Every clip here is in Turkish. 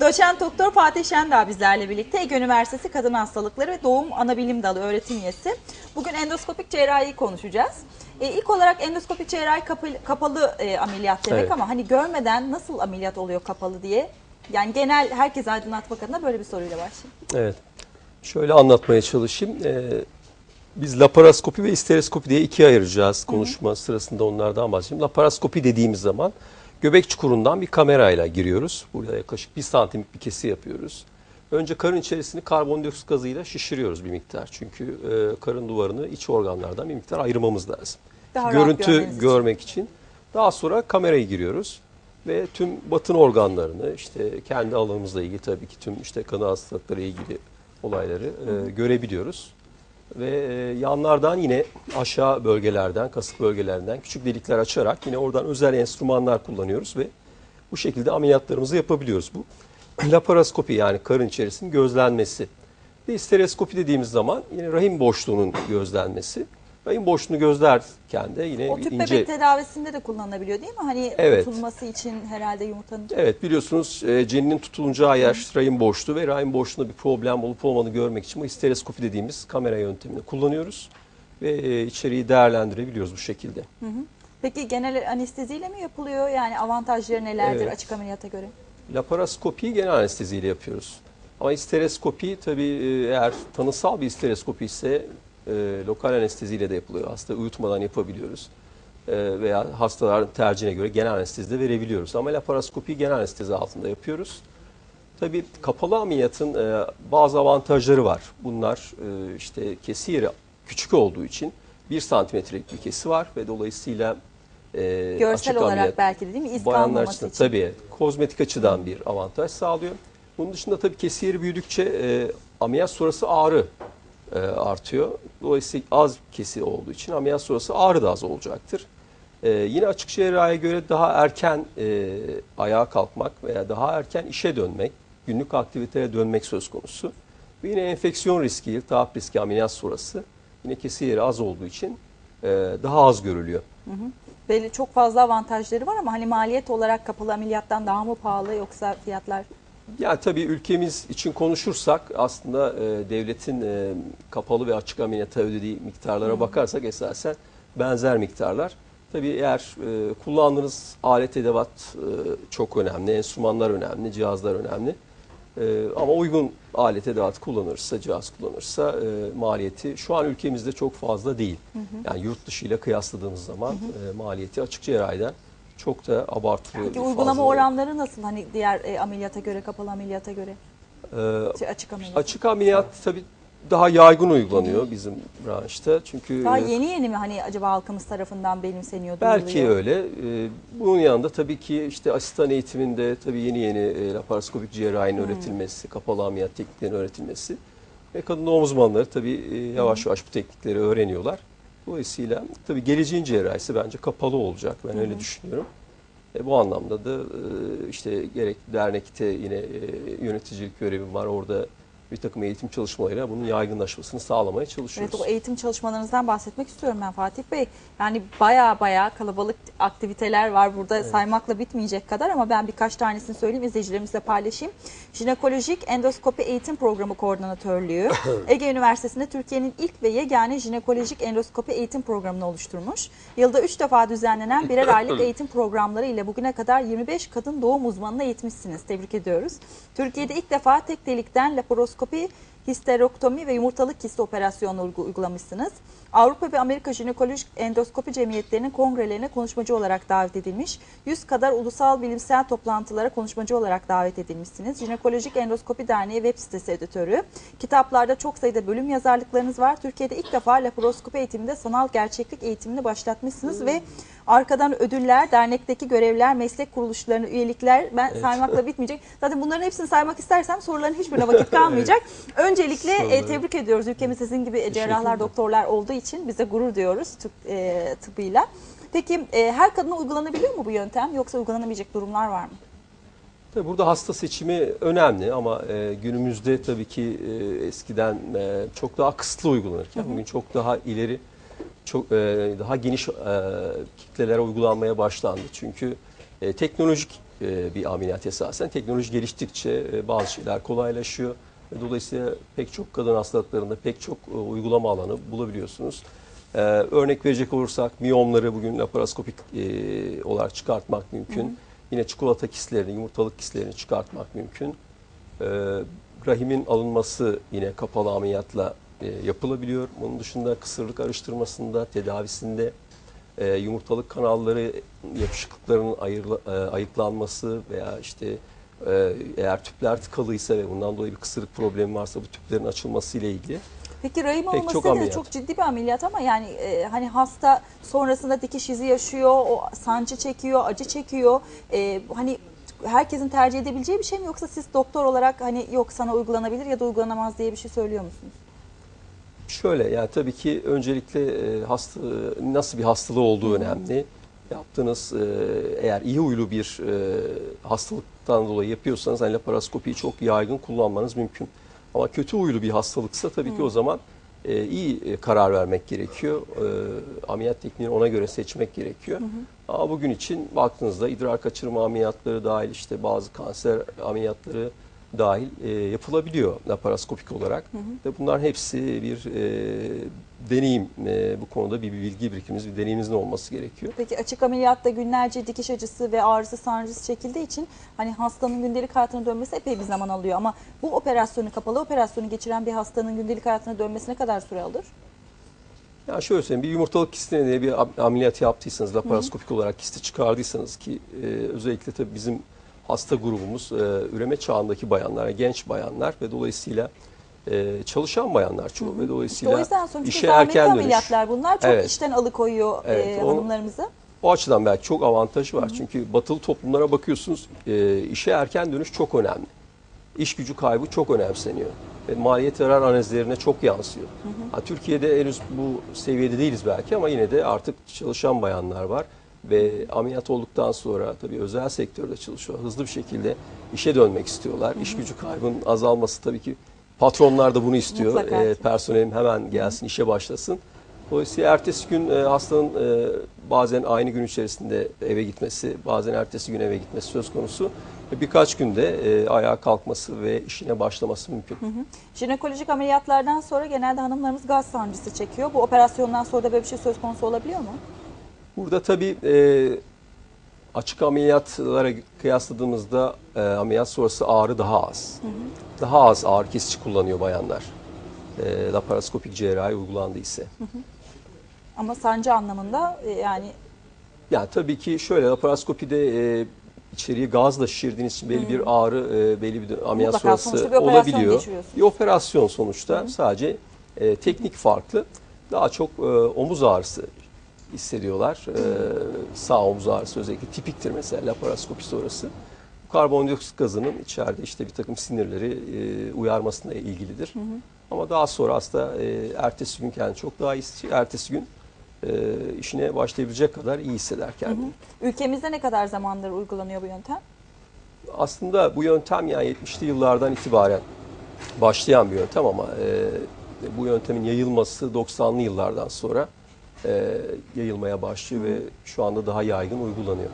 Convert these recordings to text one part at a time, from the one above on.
Doçent Doktor Fatih Şendağ bizlerle birlikte Ege Üniversitesi Kadın Hastalıkları ve Doğum Anabilim Dalı öğretim üyesi. Bugün endoskopik cerrahiyi konuşacağız. E, ilk olarak endoskopik cerrahi kapalı, kapalı e, ameliyat demek Evet. ama hani görmeden nasıl ameliyat oluyor kapalı diye. Yani genel herkes aydınlatmak adına böyle bir soruyla başlayayım. Evet. Şöyle anlatmaya çalışayım. Ee, biz laparoskopi ve isteroskopi diye ikiye ayıracağız. Konuşma sırasında onlardan bahsedeyim. Laparoskopi dediğimiz zaman göbek çukurundan bir kamerayla giriyoruz. Burada yaklaşık bir santimlik bir kesi yapıyoruz. Önce karın içerisini karbondioksit gazıyla şişiriyoruz bir miktar. Çünkü e, karın duvarını iç organlardan bir miktar ayırmamız lazım. Daha Görüntü görmeniz için. görmek için. Daha sonra kameraya giriyoruz ve tüm batın organlarını işte kendi alanımızla ilgili tabii ki tüm işte kanı hastalıkları ilgili olayları e, görebiliyoruz. Ve e, yanlardan yine aşağı bölgelerden, kasık bölgelerinden küçük delikler açarak yine oradan özel enstrümanlar kullanıyoruz ve bu şekilde ameliyatlarımızı yapabiliyoruz. Bu laparoskopi yani karın içerisinin gözlenmesi. Ve stereoskopi dediğimiz zaman yine rahim boşluğunun gözlenmesi. Rahim boşluğunu gözlerken de yine O tüp ince... bebek tedavisinde de kullanılabiliyor değil mi? Hani Evet. tutulması için herhalde yumurtanın. Evet biliyorsunuz e, ceninin tutulacağı yer rahim boşluğu ve rahim boşluğunda bir problem olup olmadığını görmek için bu stereoskopi dediğimiz kamera yöntemini kullanıyoruz. Ve e, içeriği değerlendirebiliyoruz bu şekilde. Peki genel anesteziyle mi yapılıyor? Yani avantajları nelerdir Evet. açık ameliyata göre? Laparoskopiyi genel anesteziyle yapıyoruz. Ama isteroskopi tabii e, eğer tanısal bir isteroskopi ise e, lokal anesteziyle de yapılıyor. Hasta uyutmadan yapabiliyoruz. E, veya hastaların tercihine göre genel anestezi de verebiliyoruz. Ama laparoskopiyi genel anestezi altında yapıyoruz. Tabii kapalı ameliyatın e, bazı avantajları var. Bunlar e, işte kesi yeri küçük olduğu için 1 santimetrelik bir kesi var ve dolayısıyla e, Görsel olarak ameliyat- belki de değil mi? İz Bayanlar kalmaması için. tabii kozmetik açıdan bir avantaj sağlıyor. Bunun dışında tabii kesi yeri büyüdükçe e, ameliyat sonrası ağrı e, artıyor. Dolayısıyla az kesi olduğu için ameliyat sonrası ağrı da az olacaktır. E, yine açık cerrahiye göre daha erken e, ayağa kalkmak veya daha erken işe dönmek, günlük aktivitelere dönmek söz konusu. Ve yine enfeksiyon riski, iltihap riski ameliyat sonrası yine kesi yeri az olduğu için e, daha az görülüyor. Belli çok fazla avantajları var ama hani maliyet olarak kapalı ameliyattan daha mı pahalı yoksa fiyatlar Yani tabii ülkemiz için konuşursak aslında e, devletin e, kapalı ve açık ameliyata ödediği miktarlara bakarsak esasen benzer miktarlar. Tabii eğer e, kullandığınız alet edevat e, çok önemli, enstrümanlar önemli, cihazlar önemli. E, ama uygun alet edevat kullanırsa, cihaz kullanırsa e, maliyeti şu an ülkemizde çok fazla değil. Yani yurt dışı ile kıyasladığımız zaman e, maliyeti açık cerrahiden çok da abartılı. Peki uygulama fazla- oranları nasıl hani diğer e, ameliyata göre kapalı ameliyata göre E, şey, açık ameliyat? Açık ameliyat tabii daha yaygın uygulanıyor bizim branşta. Çünkü Daha e, yeni yeni mi hani acaba halkımız tarafından benimseniyor, belki duyuluyor? öyle. E, Bunun yanında tabii ki işte asistan eğitiminde tabii yeni yeni e, laparoskopik cerrahinin öğretilmesi, kapalı ameliyat tekniklerinin öğretilmesi ve kadın doğum uzmanları tabii e, yavaş yavaş bu teknikleri öğreniyorlar. Dolayısıyla tabii geleceğin cerrahisi bence kapalı olacak. Ben öyle düşünüyorum. E, bu anlamda da e, işte gerek dernekte yine e, yöneticilik görevim var. Orada bir takım eğitim çalışmalarıyla bunun yaygınlaşmasını sağlamaya çalışıyoruz. Evet o eğitim çalışmalarınızdan bahsetmek istiyorum ben Fatih Bey. Yani baya baya kalabalık aktiviteler var burada saymakla bitmeyecek kadar ama ben birkaç tanesini söyleyeyim izleyicilerimizle paylaşayım. Jinekolojik Endoskopi Eğitim Programı Koordinatörlüğü Ege Üniversitesi'nde Türkiye'nin ilk ve yegane jinekolojik endoskopi eğitim programını oluşturmuş. Yılda 3 defa düzenlenen birer aylık eğitim programları ile bugüne kadar 25 kadın doğum uzmanına eğitmişsiniz. Tebrik ediyoruz. Türkiye'de ilk defa tek delikten laparoskopi histerektomi ve yumurtalık kisti operasyonu uygu- uygulamışsınız. Avrupa ve Amerika Jinekolojik Endoskopi Cemiyetlerinin kongrelerine konuşmacı olarak davet edilmiş. 100 kadar ulusal bilimsel toplantılara konuşmacı olarak davet edilmişsiniz. Jinekolojik Endoskopi Derneği web sitesi editörü. Kitaplarda çok sayıda bölüm yazarlıklarınız var. Türkiye'de ilk defa laparoskopi eğitiminde sanal gerçeklik eğitimini başlatmışsınız ve arkadan ödüller, dernekteki görevler, meslek kuruluşlarına üyelikler ben saymakla bitmeyecek. Zaten bunların hepsini saymak istersem soruların hiçbirine vakit kalmayacak. Öncelikle e, tebrik ediyoruz. Ülkemiz sizin gibi cerrahlar, doktorlar olduğu için bize gurur diyoruz tıp, e, tıbbıyla. Peki e, her kadına uygulanabiliyor mu bu yöntem yoksa uygulanamayacak durumlar var mı? Tabii burada hasta seçimi önemli ama e, günümüzde tabii ki e, eskiden e, çok daha kısıtlı uygulanırken bugün çok daha ileri çok e, daha geniş e, kitlelere uygulanmaya başlandı. Çünkü e, teknolojik e, bir ameliyat esasen. Teknoloji geliştikçe e, bazı şeyler kolaylaşıyor. Ve dolayısıyla pek çok kadın hastalıklarında pek çok e, uygulama alanı bulabiliyorsunuz. E, örnek verecek olursak miyomları bugün laparoskopik e, olarak çıkartmak mümkün. Yine çikolata kistlerini, yumurtalık kistlerini çıkartmak mümkün. E, rahimin alınması yine kapalı ameliyatla e, yapılabiliyor. Bunun dışında kısırlık araştırmasında, tedavisinde e, yumurtalık kanalları yapışıklıklarının ayırla, e, ayıklanması veya işte e, eğer tüpler tıkalıysa ve bundan dolayı bir kısırlık problemi varsa bu tüplerin açılması ile ilgili Peki rahim Pek olması çok da ameliyat. çok ciddi bir ameliyat ama yani e, hani hasta sonrasında dikiş izi yaşıyor, o sancı çekiyor, acı çekiyor. E, hani herkesin tercih edebileceği bir şey mi yoksa siz doktor olarak hani yok sana uygulanabilir ya da uygulanamaz diye bir şey söylüyor musunuz? Şöyle yani tabii ki öncelikle e, hasta nasıl bir hastalığı olduğu önemli. Yaptığınız e, eğer iyi huylu bir e, hastalıktan dolayı yapıyorsanız hani laparoskopiyi çok yaygın kullanmanız mümkün. Ama kötü huylu bir hastalıksa tabii ki o zaman e, iyi karar vermek gerekiyor. E, ameliyat tekniğini ona göre seçmek gerekiyor. Ama bugün için baktığınızda idrar kaçırma ameliyatları dahil işte bazı kanser ameliyatları dahil e, yapılabiliyor laparoskopik olarak. Ve bunların hepsi bir e, deneyim. E, bu konuda bir, bir bilgi birikimimiz, bir deneyimimizin olması gerekiyor. Peki açık ameliyatta günlerce dikiş acısı ve ağrısı sancısı çekildiği için hani hastanın gündelik hayatına dönmesi epey bir zaman alıyor. Ama bu operasyonu kapalı operasyonu geçiren bir hastanın gündelik hayatına dönmesi ne kadar süre alır? Ya şöyle söyleyeyim, bir yumurtalık kistine diye bir am- ameliyat yaptıysanız, laparoskopik olarak kisti çıkardıysanız ki e, özellikle tabii bizim hasta grubumuz e, üreme çağındaki bayanlar, genç bayanlar ve dolayısıyla e, çalışan bayanlar çoğu ve İşte dolayısıyla o yüzden sonuçta işe erken dönüş. ameliyatlar bunlar çok Evet. işten alıkoyuyor Evet, e, onu- hanımlarımızı. O açıdan belki çok avantajı var. Çünkü batılı toplumlara bakıyorsunuz e, işe erken dönüş çok önemli. İş gücü kaybı çok önemseniyor. Ve maliyet yarar analizlerine çok yansıyor. Ha, Türkiye'de henüz bu seviyede değiliz belki ama yine de artık çalışan bayanlar var. Ve ameliyat olduktan sonra tabii özel sektörde çalışıyor. Hızlı bir şekilde işe dönmek istiyorlar. İş gücü kaybının azalması tabii ki patronlar da bunu istiyor. Mutlaka. E, personelim hemen gelsin işe başlasın. Dolayısıyla ertesi gün e, hastanın e, bazen aynı gün içerisinde eve gitmesi, bazen ertesi gün eve gitmesi söz konusu. Ve birkaç günde e, ayağa kalkması ve işine başlaması mümkün. Jinekolojik ameliyatlardan sonra genelde hanımlarımız gaz sancısı çekiyor. Bu operasyondan sonra da böyle bir şey söz konusu olabiliyor mu? Burada tabii e, açık ameliyatlara kıyasladığımızda e, ameliyat sonrası ağrı daha az. Daha az ağrı kesici kullanıyor bayanlar. E, laparoskopik cerrahi uygulandı ise. Ama sancı anlamında e, yani Yani tabii ki şöyle laparoskopide e, içeriği gazla şişirdiğiniz için belli bir ağrı, e, belli bir ameliyat Mutlaka sonrası bir olabiliyor. Bir operasyon sonuçta sadece e, teknik farklı. Daha çok e, omuz ağrısı hissediyorlar. E, sağ omuz ağrısı özellikle tipiktir mesela laparoskopi sonrası. Bu karbondioksit gazının içeride işte bir takım sinirleri e, uyarmasına ilgilidir. Ama daha sonra hasta e, ertesi gün kendini çok daha iyi, ertesi gün e, işine başlayabilecek kadar iyi hisseder kendini. ülkemizde ne kadar zamandır uygulanıyor bu yöntem? Aslında bu yöntem yani 70'li yıllardan itibaren başlayan bir yöntem ama e, bu yöntemin yayılması 90'lı yıllardan sonra e, yayılmaya başlıyor ve şu anda daha yaygın uygulanıyor.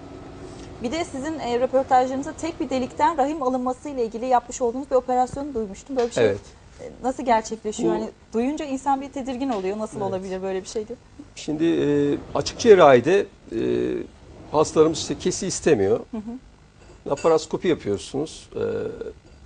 Bir de sizin e, röportajlarınızda tek bir delikten rahim alınması ile ilgili yapmış olduğunuz bir operasyonu duymuştum. Böyle bir şey Evet. e, nasıl gerçekleşiyor? Bu- Hani duyunca insan bir tedirgin oluyor. Nasıl Evet. olabilir böyle bir şeydi? Şimdi e, açık cerrahide e, hastalarımız işte kesi istemiyor. Laparoskopi yapıyorsunuz. E,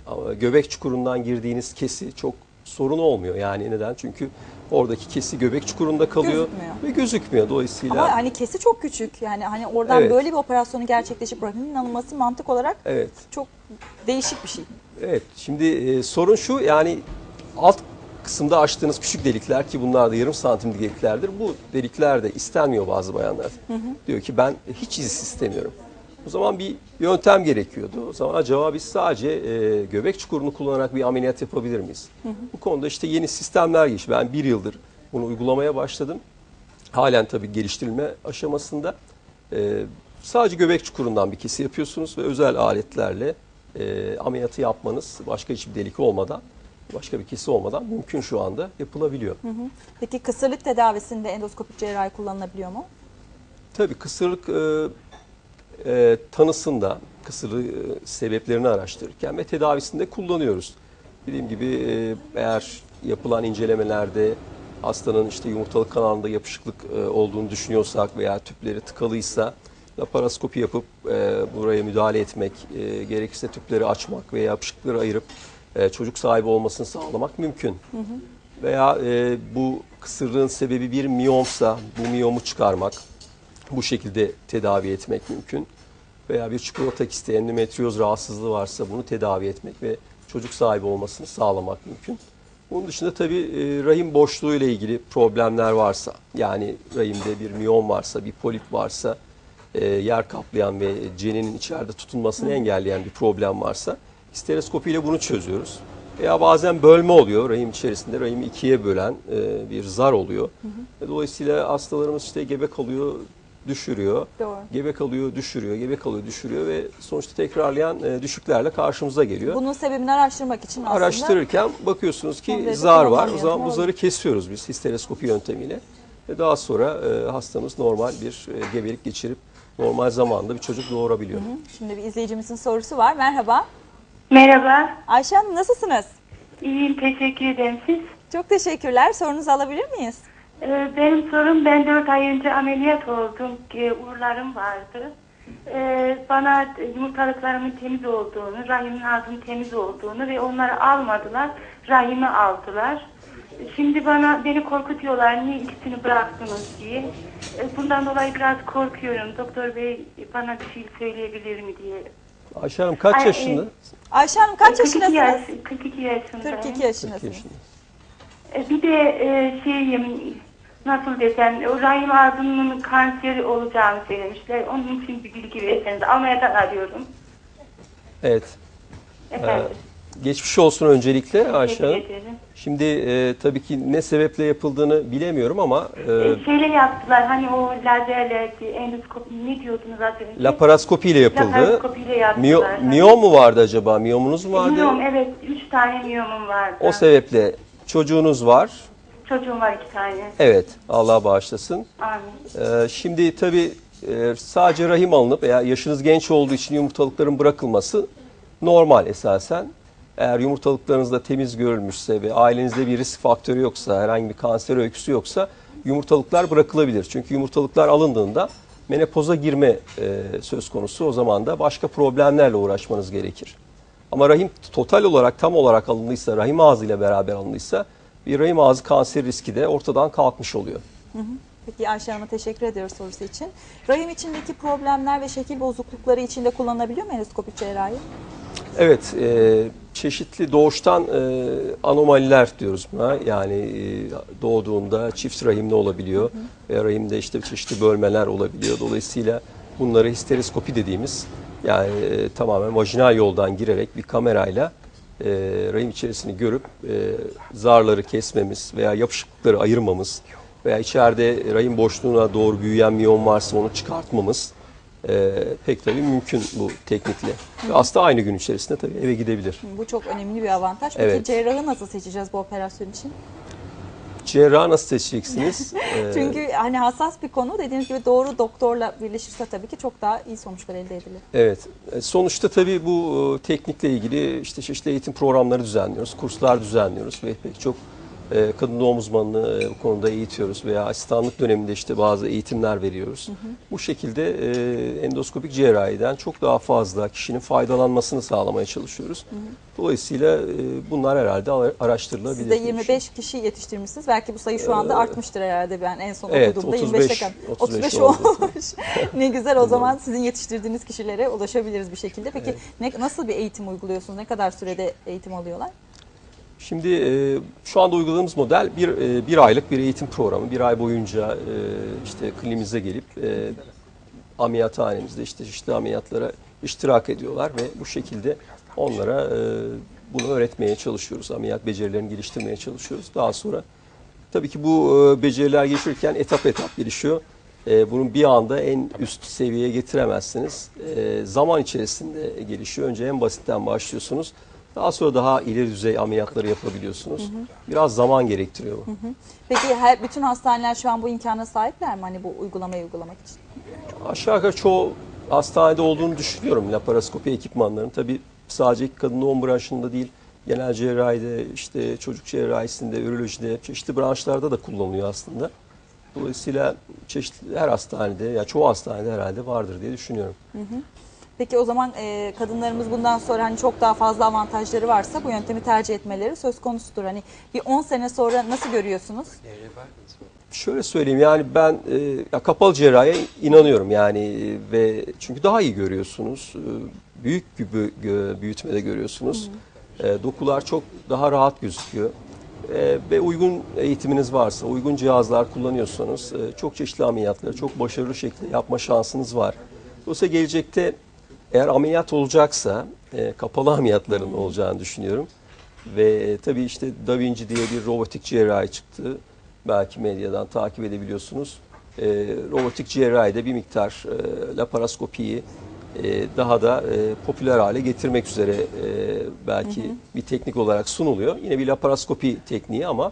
ama göbek çukurundan girdiğiniz kesi çok sorun olmuyor. Yani neden? Çünkü oradaki kesi göbek çukurunda kalıyor Gözükmüyor. ve gözükmüyor. Dolayısıyla Ama hani kesi çok küçük. Yani hani oradan Evet. böyle bir operasyonu gerçekleşip rahimin alınması mantık olarak evet. çok değişik bir şey. Evet, şimdi e, sorun şu yani alt kısımda açtığınız küçük delikler ki bunlar da yarım santimlik deliklerdir. Bu delikler de istenmiyor bazı bayanlar. Diyor ki ben hiç iz istemiyorum. O zaman bir yöntem gerekiyordu. O zaman acaba biz sadece e, göbek çukurunu kullanarak bir ameliyat yapabilir miyiz? Bu konuda işte yeni sistemler gelişti. Ben bir yıldır bunu uygulamaya başladım. Halen tabii geliştirilme aşamasında. E, sadece göbek çukurundan bir kesi yapıyorsunuz ve özel aletlerle e, ameliyatı yapmanız başka hiçbir delik olmadan, başka bir kesi olmadan mümkün şu anda yapılabiliyor. Peki kısırlık tedavisinde endoskopik cerrahi kullanılabiliyor mu? Tabii kısırlık e, e, tanısında kısırlığı e, sebeplerini araştırırken ve tedavisinde kullanıyoruz. Dediğim gibi e, eğer yapılan incelemelerde hastanın işte yumurtalık kanalında yapışıklık e, olduğunu düşünüyorsak veya tüpleri tıkalıysa laparoskopi yapıp e, buraya müdahale etmek, e, gerekirse tüpleri açmak veya yapışıkları ayırıp e, çocuk sahibi olmasını sağlamak mümkün. Veya e, bu kısırlığın sebebi bir miyomsa bu miyomu çıkarmak, bu şekilde tedavi etmek mümkün. Veya bir çikolata kisti, endometrioz rahatsızlığı varsa bunu tedavi etmek ve çocuk sahibi olmasını sağlamak mümkün. Bunun dışında tabii e, rahim boşluğu ile ilgili problemler varsa, yani rahimde bir miyom varsa, bir polip varsa, e, yer kaplayan ve ceninin içeride tutunmasını engelleyen bir problem varsa, histeroskopi ile bunu çözüyoruz. Veya bazen bölme oluyor rahim içerisinde, rahimi ikiye bölen e, bir zar oluyor. Dolayısıyla hastalarımız işte gebe kalıyor, düşürüyor. Doğru. Gebe kalıyor, düşürüyor, gebe kalıyor, düşürüyor ve sonuçta tekrarlayan e, düşüklerle karşımıza geliyor. Bunun sebebini araştırmak için aslında Araştırırken bakıyorsunuz ki zar var. O zaman bu zarı kesiyoruz biz histeroskopi yöntemiyle. Ve daha sonra e, hastamız normal bir e, gebelik geçirip normal zamanda bir çocuk doğurabiliyor. şimdi bir izleyicimizin sorusu var. Merhaba. Merhaba, Ayşe Hanım nasılsınız? iyiyim teşekkür ederim. Siz? Çok teşekkürler. Sorunuzu alabilir miyiz? Ee, benim sorum, ben 4 ay önce ameliyat oldum. Ee, uğurlarım vardı. Ee, bana yumurtalıklarımın temiz olduğunu, rahimin ağzının temiz olduğunu ve onları almadılar, rahimi aldılar. Şimdi bana beni korkutuyorlar, niye ikisini bıraktınız diye. Ee, bundan dolayı biraz korkuyorum. Doktor bey bana bir şey söyleyebilir mi diye. Ayşe Hanım kaç Ay, yaşında? Ayşe Hanım kaç 42 yaşındasınız? yaş, 42 yaşındayım. 42 42 yaşındasınız. yaşında. E, Bir de e, şeyim nasıl desem rahim ağzının kanseri olacağını söylemişler. Onun için bir bilgi verseniz. Almanya'dan arıyorum. Evet. Efendim. Geçmiş olsun öncelikle Ayşe Hanım. Şimdi e, tabii ki ne sebeple yapıldığını bilemiyorum ama e, E, şeyle yaptılar hani o lazerle endoskopi ne diyordunuz az önce? laparoskopi ile yapıldı. Laparoskopiyle yaptılar. Miyo, Hani- miyom mu vardı acaba? Miyomunuz mu vardı? Miyom evet. Üç tane miyomum vardı. O sebeple çocuğunuz var. Çocuğum var iki tane. Evet, Allah bağışlasın. Amin. Ee, şimdi tabii e, sadece rahim alınıp veya yaşınız genç olduğu için yumurtalıkların bırakılması normal esasen. Eğer yumurtalıklarınız da temiz görülmüşse ve ailenizde bir risk faktörü yoksa, herhangi bir kanser öyküsü yoksa yumurtalıklar bırakılabilir. Çünkü yumurtalıklar alındığında menopoza girme e, söz konusu. O zaman da başka problemlerle uğraşmanız gerekir. Ama rahim total olarak tam olarak alındıysa, rahim ağzıyla beraber alındıysa bir rahim ağzı kanser riski de ortadan kalkmış oluyor. Peki Ayşe Hanım'a teşekkür ediyoruz sorusu için. Rahim içindeki problemler ve şekil bozuklukları içinde kullanılabiliyor mu endoskopik cerrahi? Evet, e, çeşitli doğuştan e, anomaliler diyoruz buna. Yani e, doğduğunda çift rahimli olabiliyor veya rahimde işte çeşitli bölmeler olabiliyor. Dolayısıyla bunları histeroskopi dediğimiz yani e, tamamen vajinal yoldan girerek bir kamerayla e, rahim içerisini görüp e, zarları kesmemiz veya yapışıklıkları ayırmamız veya içeride rahim boşluğuna doğru büyüyen miyom varsa onu çıkartmamız e, pek tabii mümkün bu teknikle. Ve hasta aynı gün içerisinde tabii eve gidebilir. Bu çok önemli bir avantaj. Peki Evet. cerrahı nasıl seçeceğiz bu operasyon için? Cerrah nasıl seçeceksiniz? E, Çünkü hani hassas bir konu dediğiniz gibi doğru doktorla birleşirse tabii ki çok daha iyi sonuçlar elde edilir. Evet. E, Sonuçta tabii bu e, teknikle ilgili işte çeşitli eğitim programları düzenliyoruz, kurslar düzenliyoruz ve pek çok e, kadın doğum uzmanını e, bu konuda eğitiyoruz veya asistanlık döneminde işte bazı eğitimler veriyoruz. Bu şekilde e, endoskopik cerrahiden çok daha fazla kişinin faydalanmasını sağlamaya çalışıyoruz. Dolayısıyla e, bunlar herhalde ara- araştırılabilir. Siz de diye 25 kişi yetiştirmişsiniz. Belki bu sayı şu anda artmıştır herhalde ben en son Ee, evet, okuduğumda 35 25'e 35 35 oldu. olmuş. ne güzel o zaman sizin yetiştirdiğiniz kişilere ulaşabiliriz bir şekilde. Peki ne, nasıl bir eğitim uyguluyorsunuz? Ne kadar sürede eğitim alıyorlar? Şimdi e, şu anda uyguladığımız model bir, e, bir aylık bir eğitim programı. Bir ay boyunca e, işte kliniğimize gelip ameliyathanemizde işte çeşitli ameliyatlara iştirak ediyorlar ve bu şekilde onlara bunu öğretmeye çalışıyoruz. Ameliyat becerilerini geliştirmeye çalışıyoruz. Daha sonra tabii ki bu beceriler gelişirken etap etap gelişiyor. E, bunun bir anda en üst seviyeye getiremezsiniz. Zaman içerisinde gelişiyor. Önce en basitten başlıyorsunuz. Daha sonra daha ileri düzey ameliyatları yapabiliyorsunuz. Biraz zaman gerektiriyor bu. Peki her bütün hastaneler şu an bu imkana sahipler mi hani bu uygulamayı uygulamak için? Aşağı yukarı çoğu hastanede olduğunu düşünüyorum laparoskopi ekipmanlarının. Tabii sadece kadın doğum branşında değil, genel cerrahide, işte çocuk cerrahisinde, ürolojide, çeşitli branşlarda da kullanılıyor aslında. Dolayısıyla çeşitli her hastanede, ya çoğu hastanede herhalde vardır diye düşünüyorum. Peki o zaman e, kadınlarımız bundan sonra hani çok daha fazla avantajları varsa bu yöntemi tercih etmeleri söz konusudur. Hani bir 10 sene sonra nasıl görüyorsunuz? Şöyle söyleyeyim yani ben e, ya kapalı cerrahiye inanıyorum yani e, ve çünkü daha iyi görüyorsunuz. E, büyük gibi gö- büyütmede görüyorsunuz. E, dokular çok daha rahat gözüküyor. E, ve uygun eğitiminiz varsa, uygun cihazlar kullanıyorsanız e, çok çeşitli ameliyatları çok başarılı şekilde yapma şansınız var. Dolayısıyla gelecekte eğer ameliyat olacaksa e, kapalı ameliyatların olacağını düşünüyorum. Ve e, tabii işte Da Vinci diye bir robotik cerrahi çıktı. Belki medyadan takip edebiliyorsunuz. E, robotik cerrahide bir miktar e, laparoskopiyi e, daha da e, popüler hale getirmek üzere e, belki bir teknik olarak sunuluyor. Yine bir laparoskopi tekniği ama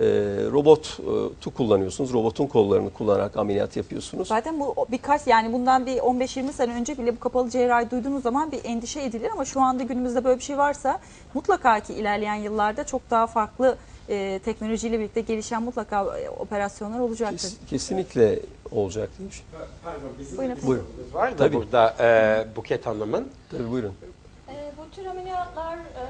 e, robotu kullanıyorsunuz. Robotun kollarını kullanarak ameliyat yapıyorsunuz. Zaten bu birkaç yani bundan bir 15-20 sene önce bile bu kapalı cerrahi duyduğunuz zaman bir endişe edilir ama şu anda günümüzde böyle bir şey varsa mutlaka ki ilerleyen yıllarda çok daha farklı e, teknolojiyle birlikte gelişen mutlaka e, operasyonlar olacaktır. Kes- kesinlikle olacak diye düşünüyorum. Pardon bizim Buyurun. bir Buyurun. var da Tabii. burada e, Buket Hanım'ın. Tabii buyurun. Ee, bu tür ameliyatlar e,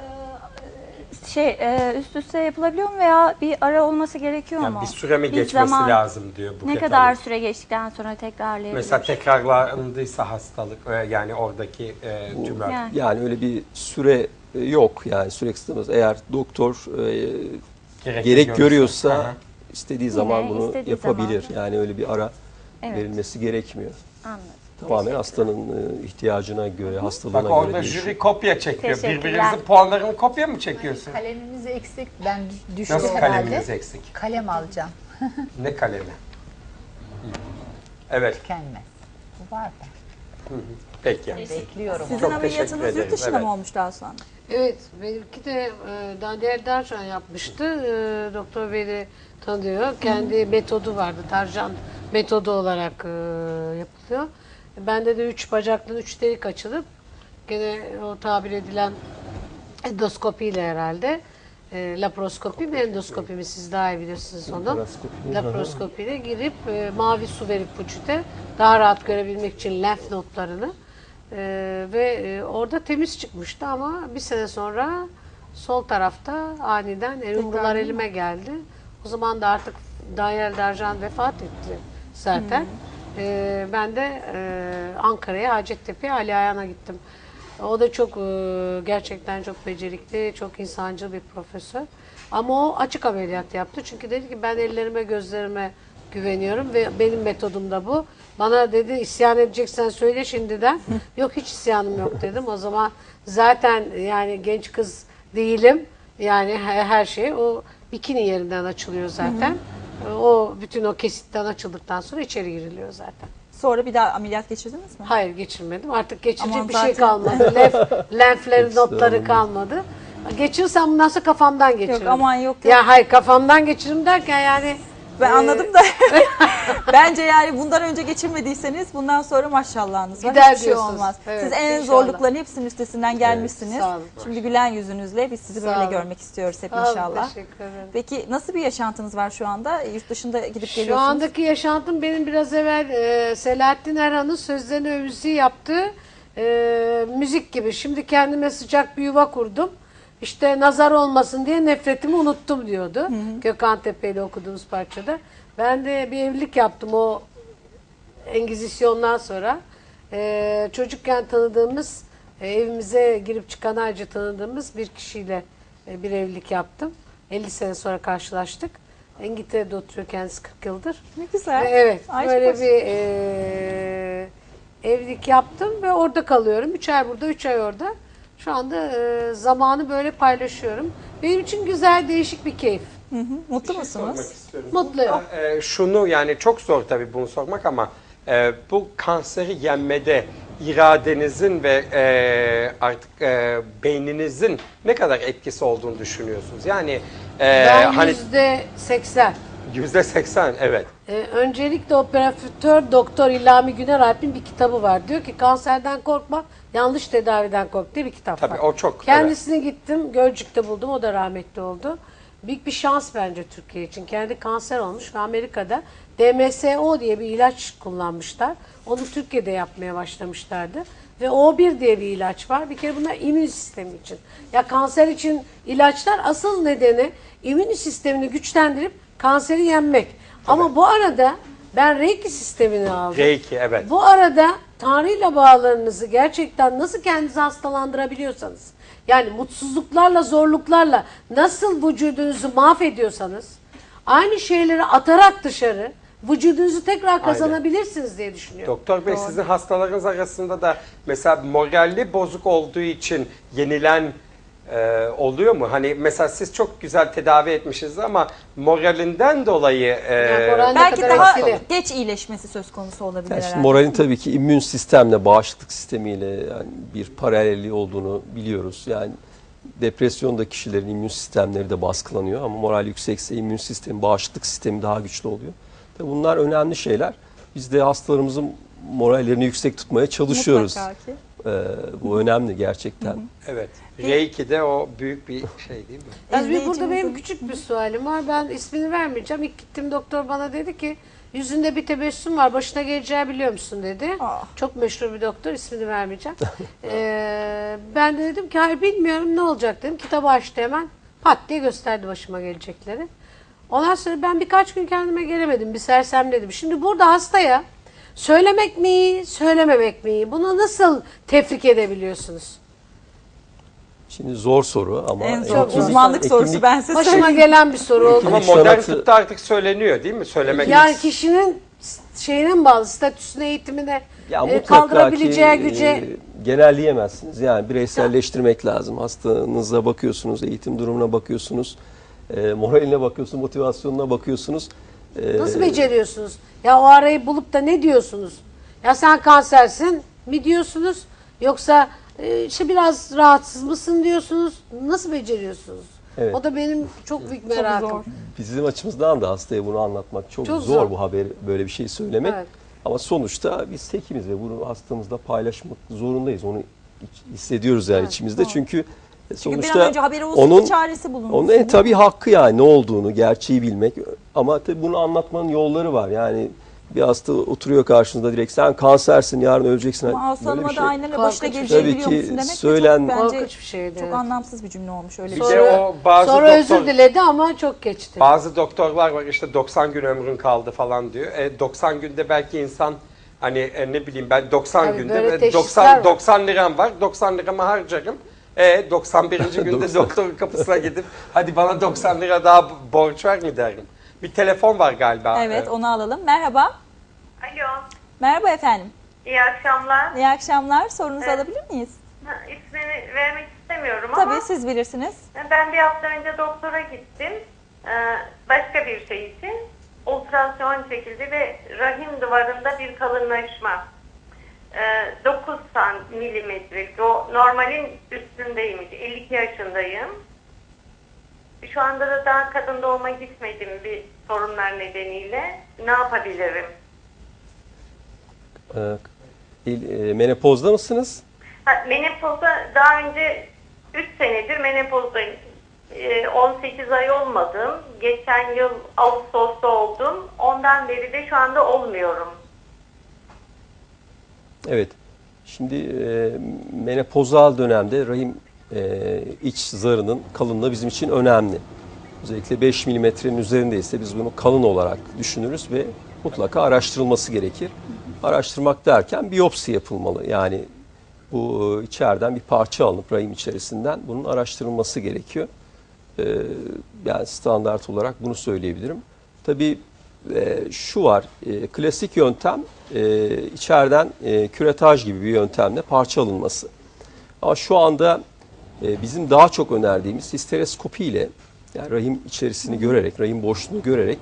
şey e, üst üste yapılabiliyor mu veya bir ara olması gerekiyor Yani mu? bir süre mi Bir geçmesi zaman- lazım diyor Buket Ne kadar Hanım. süre geçtikten sonra tekrarlayabilir? Mesela tekrarlandıysa hastalık e, yani oradaki e, Bu- tümör. Yani. Yani öyle bir süre e, yok yani süre kısıtlaması. Eğer doktor e, Gerek, gerek görüyorsa Aha. istediği zaman bunu istediği yapabilir. zaman. Yani öyle bir ara Evet. verilmesi gerekmiyor. Anladım. Tamamen hastanın e, ihtiyacına göre, hastalığına Bak göre orada değişiyor. jüri kopya çekiyor. Teşekkürler. Birbirinizin puanlarını kopya mı çekiyorsun? Kalemimiz eksik. Ben düştüm Nasıl herhalde. kaleminiz eksik? Kalem alacağım. Ne kalemi? Evet, Tükenmez. Bu var da. peki. Bekliyorum. Sizin Çok ameliyatınız teşekkür ederim, yurt dışında evet. mı olmuştu Asuhan? Evet, benimki de e, Daniel Darjan yapmıştı. E, Doktor Bey de tanıyor. Kendi metodu vardı. Darjan metodu olarak e, yapılıyor. Bende de üç bacaklı üç delik açılıp gene o tabir edilen endoskopiyle herhalde e, laparoskopi mi endoskopi mi siz daha iyi bilirsiniz onu. Laparoskopi. Laparoskopiyle girip e, mavi su verip vücuda daha rahat görebilmek için lenf notlarını e, ve e, orada temiz çıkmıştı ama bir sene sonra sol tarafta aniden yumrular elime geldi. O zaman da artık Daniel Darjan vefat etti zaten. E, ben de e, Ankara'ya Hacettepe'ye Ali Ayhan'a gittim. O da çok e, gerçekten çok becerikli, çok insancıl bir profesör. Ama o açık ameliyat yaptı. Çünkü dedi ki ben ellerime, gözlerime güveniyorum ve benim metodum da bu. Bana dedi isyan edeceksen söyle şimdiden. yok hiç isyanım yok dedim. O zaman zaten yani genç kız değilim. Yani her, her şey o bikini yerinden açılıyor zaten. O bütün o kesitten açıldıktan sonra içeri giriliyor zaten. Sonra bir daha ameliyat geçirdiniz mi? Hayır geçirmedim. Artık geçirecek Aman bir şey zaten- kalmadı. Lenf, lenflerin Hepsi notları kalmadı. Geçirirsem bundan sonra kafamdan geçiririm. aman yok, yok. Ya hayır kafamdan geçiririm derken yani Ben e, anladım da bence yani bundan önce geçirmediyseniz bundan sonra maşallahınız var. Gider Hiçbir şey diyorsunuz. olmaz. Evet, Siz en inşallah. zorlukların hepsinin üstesinden gelmişsiniz. sağ olun. Şimdi gülen yüzünüzle biz sizi Sağ böyle olun. görmek istiyoruz hep Sağ olun, inşallah. teşekkür ederim. Peki nasıl bir yaşantınız var şu anda? Yurt dışında gidip Şu geliyorsunuz. andaki yaşantım benim biraz evvel e, Selahattin Erhan'ın sözlerini övüsü yaptığı e, müzik gibi. Şimdi kendime sıcak bir yuva kurdum. İşte nazar olmasın diye nefretimi unuttum diyordu. Gökhan Tepe ile okuduğumuz parçada. Ben de bir evlilik yaptım o Engizisyon'dan sonra. E, çocukken tanıdığımız, e, evimize girip çıkan ayrıca tanıdığımız bir kişiyle e, bir evlilik yaptım. 50 sene sonra karşılaştık. İngiltere'de oturuyor kendisi 40 yıldır. Ne güzel. Ve Evet, Ay, böyle hoş. bir e, evlilik yaptım ve orada kalıyorum. 3 ay burada, 3 ay orada. Şu anda e, zamanı böyle paylaşıyorum. Benim için güzel, değişik bir keyif. Hı hı. Mutlu musunuz? Sormak istiyorum. Mutluyum. E, şunu yani çok zor tabii bunu sormak ama e, bu kanseri yenmede iradenizin ve e, artık e, beyninizin ne kadar etkisi olduğunu düşünüyorsunuz? Yani e, ben hani yüzde seksen. Yüzde seksen evet. Ee, öncelikle operatör doktor İlhami Güner Alp'in bir kitabı var. Diyor ki kanserden korkma, yanlış tedaviden kork diye bir kitap Tabii, var. o çok, Kendisini gittim, Gölcük'te buldum. O da rahmetli oldu. Büyük bir şans bence Türkiye için. Kendi kanser olmuş ve Amerika'da DMSO diye bir ilaç kullanmışlar. Onu Türkiye'de yapmaya başlamışlardı. Ve O1 diye bir ilaç var. Bir kere bunlar immün sistemi için. Ya kanser için ilaçlar asıl nedeni immün sistemini güçlendirip kanseri yenmek. Ama bu arada ben Reiki sistemini aldım. Reiki evet. Bu arada Tanrı ile bağlarınızı gerçekten nasıl kendinizi hastalandırabiliyorsanız, yani mutsuzluklarla, zorluklarla nasıl vücudunuzu mahvediyorsanız, aynı şeyleri atarak dışarı vücudunuzu tekrar kazanabilirsiniz diye düşünüyorum. Doktor Bey sizin hastalarınız arasında da mesela moralli bozuk olduğu için yenilen e, oluyor mu? Hani mesela siz çok güzel tedavi etmişsiniz ama moralinden dolayı e, Yani moral- Ne Belki kadar daha etkili. geç iyileşmesi söz konusu olabilir Yani şimdi moralin tabii ki immün sistemle, bağışıklık sistemiyle yani bir paralelliği olduğunu biliyoruz. Yani depresyonda kişilerin immün sistemleri de baskılanıyor ama moral yüksekse immün sistemi, bağışıklık sistemi daha güçlü oluyor. Tabii bunlar önemli şeyler. Biz de hastalarımızın morallerini yüksek tutmaya çalışıyoruz. Mutlaka ki. Ee, bu önemli gerçekten. evet. Reiki de o büyük bir şey değil mi? Yani bir- burada benim küçük bir sualim var. Ben ismini vermeyeceğim. İlk gittim doktor bana dedi ki yüzünde bir tebessüm var. Başına geleceği biliyor musun dedi. Aa. Çok meşhur bir doktor. ismini vermeyeceğim. Ee, ben de dedim ki hayır bilmiyorum ne olacak dedim. Kitabı açtı hemen. Pat diye gösterdi başıma gelecekleri. Ondan sonra ben birkaç gün kendime gelemedim. Bir sersemledim. Şimdi burada hastaya söylemek mi söylememek mi? Bunu nasıl tefrik edebiliyorsunuz? Şimdi zor soru ama En zor hekimlik- uzmanlık sorusu hekimlik- ben size Başıma söyleyeyim. gelen bir soru oldu. Ama Sanatı- modern tıpta artık söyleniyor değil mi? Söylemek Yani kişinin şeyine mi bağlı, statüsüne, eğitimine, Ya e, mutlaka kaldırabileceği ki, güce. e, genelleyemezsiniz. Yani bireyselleştirmek lazım. Hastanıza bakıyorsunuz, eğitim durumuna bakıyorsunuz, e, moraline bakıyorsunuz, motivasyonuna bakıyorsunuz. Nasıl beceriyorsunuz? Ya o arayı bulup da ne diyorsunuz? Ya sen kansersin mi diyorsunuz? Yoksa e, işte biraz rahatsız mısın diyorsunuz? Nasıl beceriyorsunuz? Evet. O da benim çok büyük Çok merakım. zor. Bizim açımızdan da hastaya bunu anlatmak çok, Çok zor, zor. bu haberi, böyle bir şey söylemek. Evet. Ama sonuçta biz hekimiz ve bunu hastamızla paylaşmak zorundayız. Onu hissediyoruz yani içimizde. Çünkü Çünkü sonuçta bir an önce haberi olsun onun çaresi bulunsun. Onun en tabii hakkı yani ne olduğunu, gerçeği bilmek. Ama tabii bunu anlatmanın yolları var. Yani bir hasta oturuyor karşınızda direkt sen kansersin, yarın öleceksin. Ama Aslı Hanım'a da şey. aynayla Korkunç başına geleceği Tabii biliyor ki musun demek de söylen- çok bence bir şeydi. çok evet. anlamsız bir cümle olmuş öyle Bir de şey. o bazı Sonra doktor, özür diledi ama çok geçti. bazı doktorlar var işte 90 gün ömrün kaldı falan diyor. E, 90 günde belki insan hani e, ne bileyim ben 90 Tabii günde böyle ve teşhisler 90 var. 90 liram var. 90 liramı harcarım. E 91. günde doktorun kapısına gidip hadi bana 90 lira daha borç ver mi derim. Bir telefon var galiba. Evet E, onu alalım. Merhaba. Alo, Merhaba efendim. iyi akşamlar. İyi akşamlar. Sorunuzu Evet. alabilir miyiz? Ha, İsmini vermek istemiyorum ama Tabii siz bilirsiniz. ben bir hafta önce doktora gittim. Ee, başka bir şey için. Ultrason çekildi ve rahim duvarında bir kalınlaşma. Ee, 9 san- milimetrelik. O normalin üstündeymiş. 52 yaşındayım. Şu anda da daha kadın doğuma gitmedim bir sorunlar nedeniyle. Ne yapabilirim? Ee, e, menopozda mısınız? Ha, menopozda daha önce 3 senedir menopozdayım. Ee, 18 ay olmadım. Geçen yıl Ağustos'ta oldum. Ondan beri de şu anda olmuyorum. Evet. Şimdi e, menopozal dönemde rahim e, iç zarının kalınlığı bizim için önemli. Özellikle 5 milimetrenin üzerindeyse biz bunu kalın olarak düşünürüz ve mutlaka araştırılması gerekir. Araştırmak derken biyopsi yapılmalı. Yani bu e, içeriden bir parça alınıp rahim içerisinden bunun araştırılması gerekiyor. E, yani standart olarak bunu söyleyebilirim. Tabii e, şu var, e, klasik yöntem e, içeriden e, küretaj gibi bir yöntemle parça alınması. Ama şu anda e, bizim daha çok önerdiğimiz histeroskopi ile yani rahim içerisini görerek, rahim boşluğunu görerek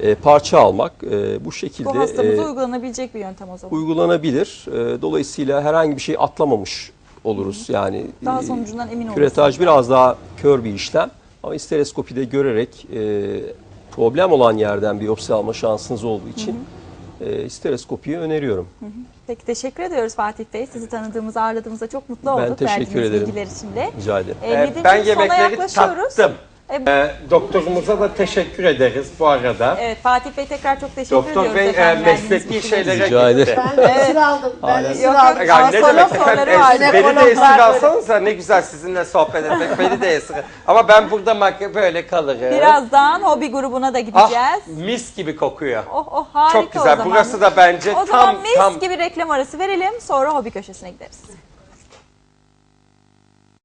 e, parça almak e, bu şekilde Bu hastamıza e, uygulanabilecek bir yöntem o zaman. uygulanabilir. E, dolayısıyla herhangi bir şey atlamamış oluruz. Yani Daha e, sonucundan emin olursunuz. Küretaj biraz daha kör bir işlem ama histeroskopide görerek e, problem olan yerden biyopsi alma şansınız olduğu için e, stereoskopiyi öneriyorum. Peki teşekkür ediyoruz Fatih Bey. Sizi tanıdığımıza, ağırladığımıza çok mutlu Ben olduk. teşekkür verdiğiniz ederim. bilgiler için de. Rica ederim. Ee, Nedimciğim, ben yemekleri tattım. E, Ee, doktorumuza da teşekkür ederiz bu arada. Evet Fatih Bey tekrar çok teşekkür Doktor ediyoruz. Bey e, efendim verdiğiniz mesleki bilgiler şeylere Rica gitti. Ben de esir aldım. Ben esir Yok, aldım. yok. Ya ne demek efendim? Es- Beni de esir böyle. alsanıza ne güzel sizinle sohbet etmek. Beni de esir. Ama ben burada böyle kalırım. Birazdan hobi grubuna da Ah, gideceğiz. mis gibi kokuyor. Oh oh harika Çok güzel. o zaman. Burası da bence O zaman tam mis tam gibi reklam arası verelim sonra hobi köşesine gideriz.